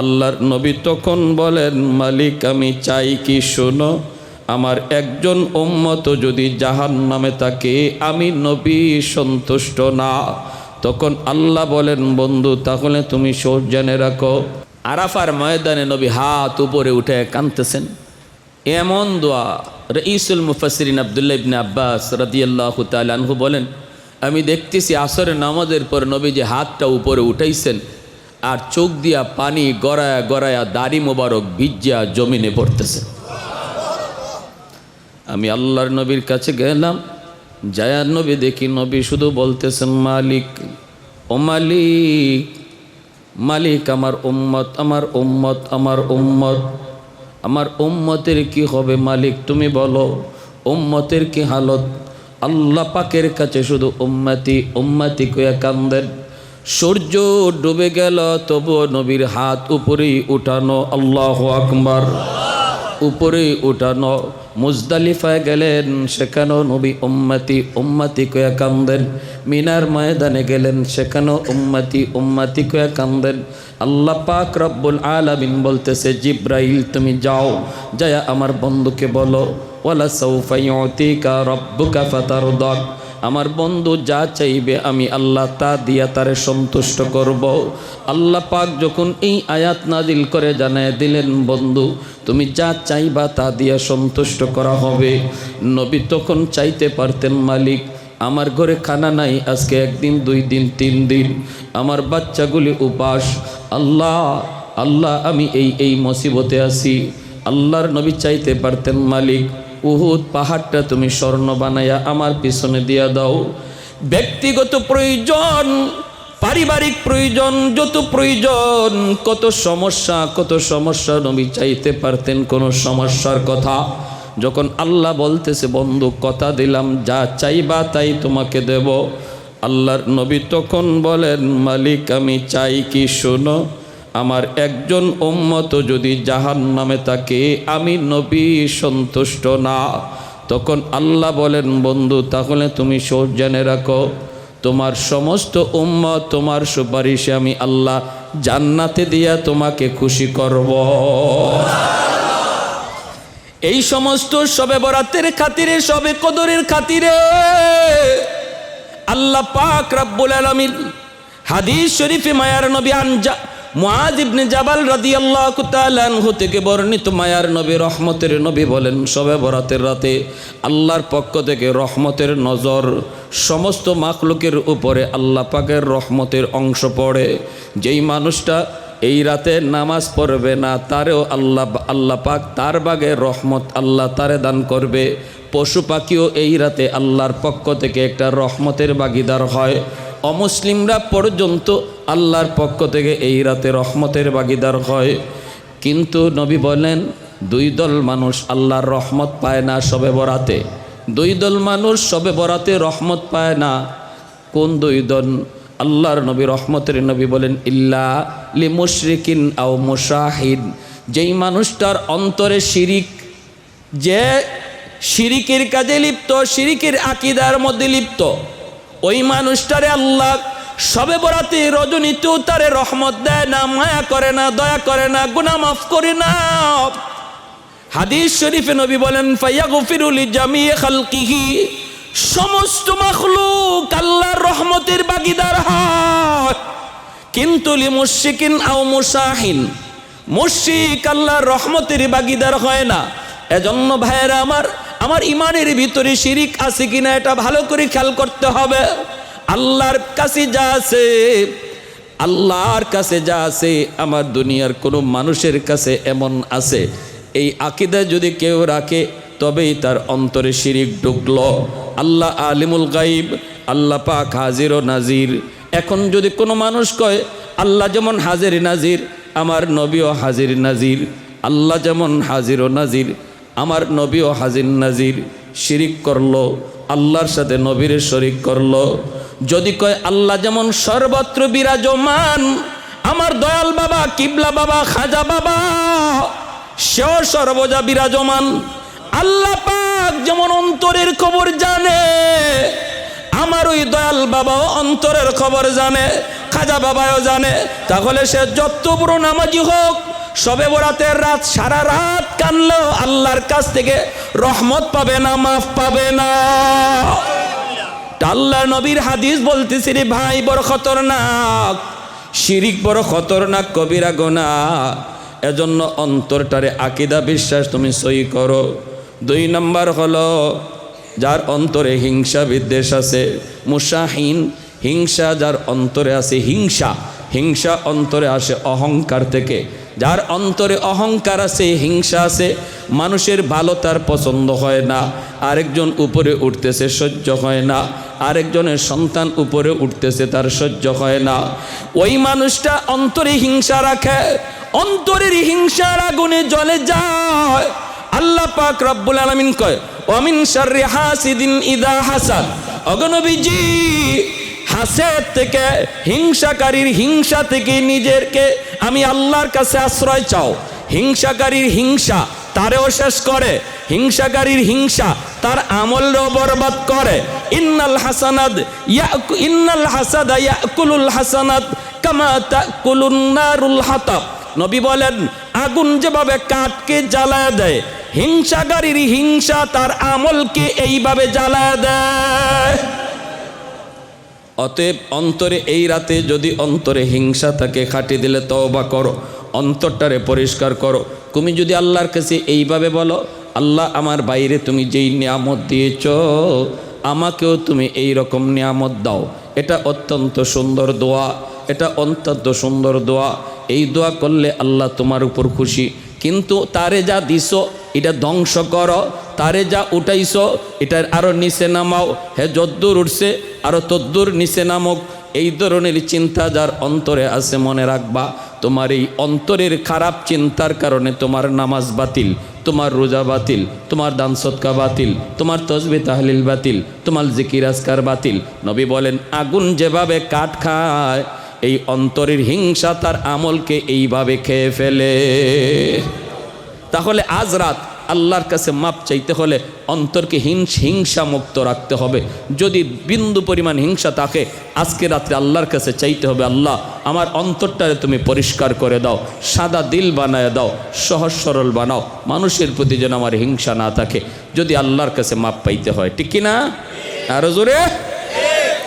আল্লাহর নবী তখন বলেন, মালিক, আমি চাই কি শোনো, আমার একজন উম্মত যদি জাহান নামে থাকে, আমি নবী সন্তুষ্ট না। তখন আল্লাহ বলেন, বন্ধু, তাহলে তুমি সোর জেনে রাখো। আরাফার ময়দানে নবী হাত উপরে উঠে কাঁদতেছেন। এমন দোয়া রঈসুল মুফাসরিন আবদুল্লাহ ইবনে আব্বাস রাদিয়াল্লাহু তাআলা আনহু বলেন, আমি দেখতেছি আসরের নামাজের পর নবী যে হাতটা উপরে উঠাইছেন আর চোখ দিয়া পানি গড়ায়া গড়ায়া দাড়ি মোবারক ভিজিয়া জমিনে পড়তেছে। আমি আল্লাহর নবীর কাছে গেলাম জায়ার নবী দেখি নবী শুধু বলতেছেন, মালিক, ও মালিক মালিক আমার উম্মত আমার উম্মত আমার উম্মত, আমার উম্মতের কি হবে মালিক তুমি বলো, উম্মতের কি হালত? আল্লাহ পাকের কাছে শুধু উম্মাতি উম্মাতি কয়া কান্দেন। সূর্য ডুবে গেল, তবুও নবীর হাত উপরেই উঠানো, আল্লাহ আকবার। উপরে উঠানো, মুজদালিফায় গেলেন, সেখানেও নবী উম্মাতি উম্মাতি কয়া কান্দেন। মিনার ময়দানে গেলেন, সেখানেও উম্মাতি উম্মাতি কয়া কান্দেন। আল্লাহ পাক রব্বুল আলামিন বলতেছে, জিব্রাইল, তুমি যাও, যায়া আমার বন্ধুকে বলো ওলা ওয়ালা সৌফাইতিকা রব্বুকা ফাতারদাক। আমার বন্ধু যা চাইবে আমি আল্লাহ তা দিয়া তারে সন্তুষ্ট করব। আল্লাহ পাক যখন এই আয়াত নাদিল করে জানায় দিলেন, বন্ধু, তুমি যা চাইবা তা দিয়া সন্তুষ্ট করা হবে। নবী তখন চাইতে পারতেন, মালিক, আমার ঘরে খানা নাই, আজকে একদিন, দুই দিন, তিন দিন। আমার বাচ্চাগুলি উপাস। আল্লাহ আল্লাহ, আমি এই এই মুসিবতে আছি। আল্লাহর নবী চাইতে পারতেন, মালিক উহুদ পাহাড়টা তুমি স্বর্ণ বানাইয়া আমার পিছনে দিয়া দাও। ব্যক্তিগত প্রয়োজন, পারিবারিক প্রয়োজন, যত প্রয়োজন, কত সমস্যা কত সমস্যা নবী চাইতে পারতেন কোনো সমস্যার কথা। যখন আল্লাহ বলতেছে, বন্ধু, কথা দিলাম, যা চাইবা তাই তোমাকে দেব। আল্লাহর নবী তখন বলেন, মালিক, আমি চাই কি, শোনো। আমার একজন উম্মত যদি জাহান নামে থাকে, আমি নবী সন্তুষ্ট না। তখন আল্লাহ বলেন, বন্ধু, তাহলে তুমি সোর জেনে রাখো, তোমার সমস্ত উম্মত, তোমার সুপারিশে আমি আল্লাহ জান্নাতে দিয়া তোমাকে খুশি করব। এই সমস্ত সবে বরাতের খাতিরে, সবে কদরের খাতিরে আল্লাহ পাক রাব্বুল আলামিন হাদিস শরীফে মায়ার নবী আনজা মুআজ ইবনে জাবাল রাদিয়াল্লাহু তাআলা আনহু থেকে বর্ণিত মায়ার নবী, রহমতের নবী বলেন, সবে বরাতের রাতে আল্লাহর পক্ষ থেকে রহমতের নজর সমস্ত মাখলুকের উপরে আল্লাহ পাকের রহমতের অংশ পড়ে। যেই মানুষটা এই রাতে নামাজ পড়বে না, তারেও আল্লাহ আল্লাহ পাক তার বাগে রহমত আল্লাহ তারে দান করবে। পশু পাখিও এই রাতে আল্লাহর পক্ষ থেকে একটা রহমতের বাগিদার হয়। অমুসলিমরা পর্যন্ত আল্লাহর পক্ষ থেকে এই রাতে রহমতের বাগিদার হয়। কিন্তু নবী বলেন, দুই দল মানুষ আল্লাহর রহমত পায় না সবে বরাতে। দুই দল মানুষ সবে বরাতে রহমত পায় না। কোন দুই দল? আল্লাহর নবী, রহমতের নবী বলেন, ইল্লা লি মুশরিকিন আও মুশাহিদ। যেই মানুষটার অন্তরে শিরিক, যে শিরিকের কাজে লিপ্ত, শিরিকের আকিদার মধ্যে লিপ্ত ওই মানুষটারে আল্লাহ সবে বরাতে রজনীতেও তারে রহমত দেয় না, মায়া করে না, দয়া করে না, গুনাহ মাফ করে না। হাদিস শরীফে নবী বলেন ফাইয়া গফিরুল জামিয়ে খালকিহি। সমস্ত মখলুক আল্লাহর রহমতের বাগিদার হয়। কিন্তু লি মুশরিকিন আও মুসাহিন মুশরিক আল্লাহর রহমতের বাগিদার হয় না। এজন্য ভাইয়েরা আমার আমার ইমানের ভিতরে শিরিক আছে কিনা এটা ভালো করে খেয়াল করতে হবে। আল্লাহর কাছে যা আছে, আল্লাহর কাছে যা আছে, আমার দুনিয়ার কোনো মানুষের কাছে এমন আছে। এই আকিদা যদি কেউ রাখে, তবেই তার অন্তরে শিরিক ঢুকল। আল্লাহ আলিমুল গাইব আল্লাহ পাক হাজির ও নাজির। এখন যদি কোনো মানুষ কয়, আল্লাহ যেমন হাজির নাজির, আমার নবীও হাজির নাজির। আল্লাহ যেমন হাজির ও নাজির। আমার নবীও হাজির নাজির শিরিক করল, আল্লাহর সাথে নবীরে শরিক করল। যদি কয়, আল্লাহ যেমন সর্বত্র বিরাজমান, আমার দয়াল বাবা, কিবলা বাবা, খাজা বাবা, সেও সর্বজা বিরাজমান। আল্লাহ পাক যেমন অন্তরের খবর জানে, আমার ওই দয়াল বাবাও অন্তরের খবর জানে, খাজা বাবাও জানে। তাহলে সে যত বড় নামাজি হোক সবে বরাতের রাত, সারা রাত কানলেও আল্লাহর কাছ থেকে রহমত পাবে না, মাফ পাবে না। আল্লাহ নবীর হাদিস বলতেছি রে ভাই, বড় খতরনাক। শিরিক বড় খতরনাক, কবিরা গোনা। এজন্য অন্তরটারে আকিদা বিশ্বাস তুমি সই করো। দুই নাম্বার হলো, যার অন্তরে হিংসা বিদ্বেষ আছে মুসাহীন হিংসা যার অন্তরে আছে হিংসা। হিংসা অন্তরে আসে অহংকার থেকে। যার অন্তরে অহংকার আছে, হিংসা আছে, মানুষের ভালো তার পছন্দ হয় না। আরেকজন উপরে উঠতেছে, সহ্য হয় না। আরেকজনের সন্তান উপরে উঠতেছে, তার সহ্য হয় না। ওই মানুষটা অন্তরে হিংসা রাখে, অন্তরের হিংসার আগুনে জলে যায়। আল্লাহ পাক রব্বুল আলমিন কয় অমিন শাররি হাসিদিন ইদা হাসাদ অগনবীজি হাসের থেকে, হিংসাকারীর হিংসা থেকে নিজেরকে আমি আল্লাহর কাছে আশ্রয় চাও। হিংসাকারীর হিংসা তারেও শেষ করে, হিংসাকারীর হিংসা তার আমলও বরবাদ করে। ইন্নাল হাসানাদ ইন্নাল হাসাদা ইয়াকুলুল হাসানাত কামা তাকুলুন নারুল হাতাব। নবী বলেন, আগুন যেভাবে কাঠকে জ্বালায় দেয়, হিংসাকারীর হিংসা তার আমলকে এইভাবে জ্বালায় দেয়। অতএব অন্তরে এই রাতে যদি অন্তরে হিংসা থাকে, খাটি দিলে তওবা করো, অন্তরটারে পরিষ্কার করো। তুমি যদি আল্লাহর কাছে এইভাবে বলো, আল্লাহ আমার বাইরে তুমি যেই নিয়ামত দিয়েছ, আমাকেও তুমি এই রকম নিয়ামত দাও। এটা অত্যন্ত সুন্দর দোয়া, এটা অত্যন্ত সুন্দর দোয়া। এই দোয়া করলে আল্লাহ তোমার উপর খুশি। কিন্তু তারে যা দিছ, এটা ধ্বংস করো। তারে যা উঠাইছ, এটার আরও নিচে নামাও। হে যদ্দূর উঠছে আরও তদ্দূর নিচে নামক। এই ধরনের চিন্তা যার অন্তরে আছে, মনে রাখবা। তোমার এই অন্তরের খারাপ চিন্তার কারণে তোমার নামাজ বাতিল, তোমার রোজা বাতিল, তোমার দান সৎকা বাতিল, তোমার তসবি তাহলিল বাতিল, তোমার জিকির আজকার বাতিল। নবী বলেন, আগুন যেভাবে কাঠ খায়, এই অন্তরের হিংসা তার আমলকে এইভাবে খেয়ে ফেলে। তাহলে আজ রাত আল্লাহর কাছে মাপ চাইতে হলে অন্তরকে হিংস হিংসা মুক্ত রাখতে হবে। যদি বিন্দু পরিমাণ হিংসা থাকে, আজকে রাত্রে আল্লাহর কাছে চাইতে হবে, আল্লাহ, আমার অন্তরটারে তুমি পরিষ্কার করে দাও, সাদা দিল বানায় দাও, সহজ সরল বানাও। মানুষের প্রতি যেন আমার হিংসা না থাকে, যদি আল্লাহর কাছে মাপ পাইতে হয়। ঠিক কিনা? আরও জোরে?